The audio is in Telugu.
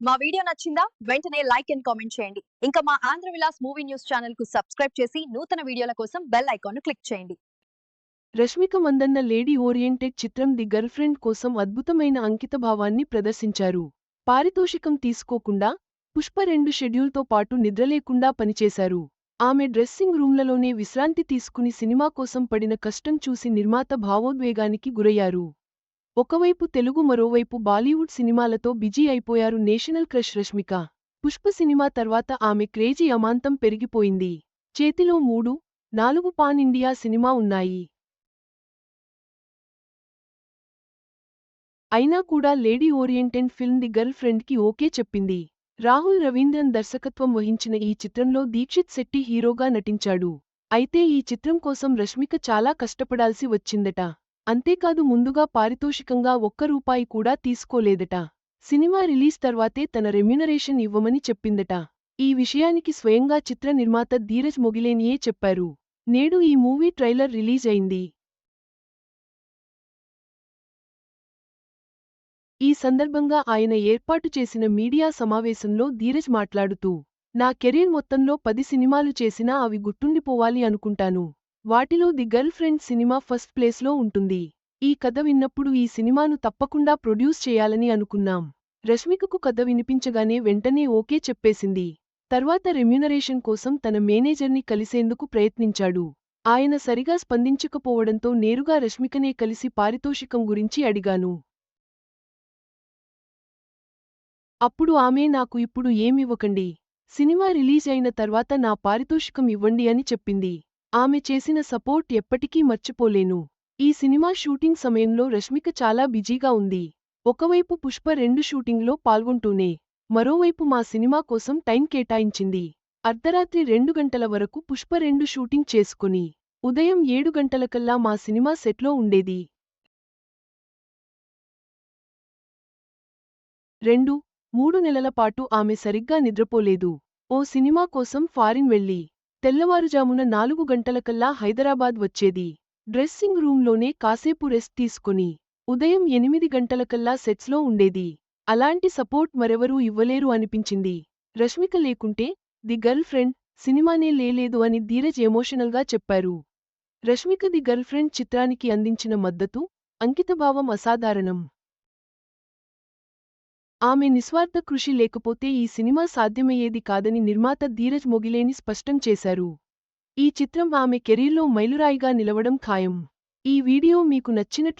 మా వీడియో నచ్చిందా? వెంటనే లైక్ అండ్ కామెంట్ చేయండి. ఇంకా మా ఆంధ్ర విలాస్ మూవీ న్యూస్ ఛానల్కు సబ్స్క్రైబ్ చేసి నూతన వీడియోల కోసం బెల్ ఐకాన్ను క్లిక్ చేయండి. రష్మిక మందన్న లేడీ ఓరియంటెడ్ చిత్రం ది గర్ల్ ఫ్రెండ్ కోసం అద్భుతమైన అంకితభావాన్ని ప్రదర్శించారు. పారితోషికం తీసుకోకుండా పుష్ప రెండు షెడ్యూల్తో పాటు నిద్రలేకుండా పనిచేశారు. ఆమె డ్రెస్సింగ్ రూమ్లలోనే విశ్రాంతి తీసుకుని సినిమా కోసం పడిన కష్టం చూసి నిర్మాత భావోద్వేగానికి గురయ్యారు. ఒకవైపు తెలుగు మరోవైపు బాలీవుడ్ సినిమాలతో బిజీ అయిపోయారు national crush Rashmika. Pushpa cinema తర్వాత ఆమె క్రేజీ అమాంతం పెరిగిపోయింది. చేతిలో మూడు నాలుగు పాన్ ఇండియా సినిమా ఉన్నాయి. అయినా కూడా lady oriented film the girl ఫ్రెండ్కి ఓకే చెప్పింది. రాహుల్ రవీంద్రన్ దర్శకత్వం వహించిన ఈ చిత్రంలో దీక్షిత్ శెట్టి హీరోగా నటించాడు. అయితే ఈ చిత్రం కోసం రష్మిక చాలా కష్టపడాల్సి వచ్చిందట. అంతేకాదు ముందుగా పారితోషికంగా ఒక్క రూపాయి కూడా తీసుకోలేదట. సినిమా రిలీజ్ తర్వాతే తన రెమ్యునరేషన్ ఇవ్వమని చెప్పిందట. ఈ విషయానికి స్వయంగా చిత్ర నిర్మాత ధీరజ్ మొగిలేనియే చెప్పారు. నేడు ఈ మూవీ ట్రైలర్ రిలీజ్ అయింది. ఈ సందర్భంగా ఆయన ఏర్పాటు చేసిన మీడియా సమావేశంలో ధీరజ్ మాట్లాడుతూ నా కెరీర్ మొత్తంలో పది సినిమాలు చేసినా అవి గుర్తుండిపోవాలి అనుకుంటాను. వాటిలో the girl friend cinema first ప్లేస్లో ఉంటుంది. ఈ కథ విన్నప్పుడు ఈ సినిమాను తప్పకుండా ప్రొడ్యూస్ చేయాలని అనుకున్నాం. రష్మికకు కథ వినిపించగానే వెంటనే ఓకే చెప్పేసింది. తర్వాత రెమ్యునరేషన్ కోసం తన మేనేజర్ని కలిసేందుకు ప్రయత్నించాడు. ఆయన సరిగా స్పందించకపోవడంతో నేరుగా రష్మికనే కలిసి పారితోషికం గురించి అడిగాను. అప్పుడు ఆమె నాకు ఇప్పుడు ఏమివ్వకండి సినిమా రిలీజ్ అయిన తర్వాత నా పారితోషికం ఇవ్వండి అని చెప్పింది. ఆమె చేసిన సపోర్ట్ ఎప్పటికీ మర్చిపోలేను. ఈ సినిమా షూటింగ్ సమయంలో రష్మిక చాలా బిజీగా ఉంది. ఒకవైపు పుష్ప రెండు షూటింగ్లో పాల్గొంటూనే మరోవైపు మా సినిమా కోసం టైం కేటాయించింది. అర్ధరాత్రి రెండు గంటల వరకు పుష్ప రెండు షూటింగ్ చేసుకుని ఉదయం ఏడు గంటలకల్లా మా సినిమా సెట్లో ఉండేది. రెండు మూడు నెలల పాటు ఆమె సరిగ్గా నిద్రపోలేదు. ఓ సినిమా కోసం ఫారిన్ వెళ్ళి తెల్లవారుజామున నాలుగు గంటలకల్లా హైదరాబాద్ వచ్చేది. డ్రెస్సింగ్ రూంలోనే కాసేపు రెస్ట్ తీసుకుని ఉదయం ఎనిమిది గంటలకల్లా సెట్స్లో ఉండేది. అలాంటి సపోర్ట్ మరెవరూ ఇవ్వలేరు అనిపించింది. రష్మిక లేకుంటే ది గర్ల్ ఫ్రెండ్ సినిమానే లేలేదు అని ధీరజ్ ఎమోషనల్గా చెప్పారు. రష్మిక ది గర్ల్ ఫ్రెండ్ చిత్రానికి అందించిన మద్దతు అంకితభావం అసాధారణం. ఆమె నిస్వార్థ కృషి లేకపోతే ఈ సినిమా సాధ్యమయ్యేది కాదని నిర్మాత ధీరజ్ మొగిలేని స్పష్టం చేశారు. ఈ చిత్రం ఆమె కెరీర్లో మైలురాయిగా నిలవడం ఖాయం. ఈ వీడియో మీకు నచ్చినట్లయితే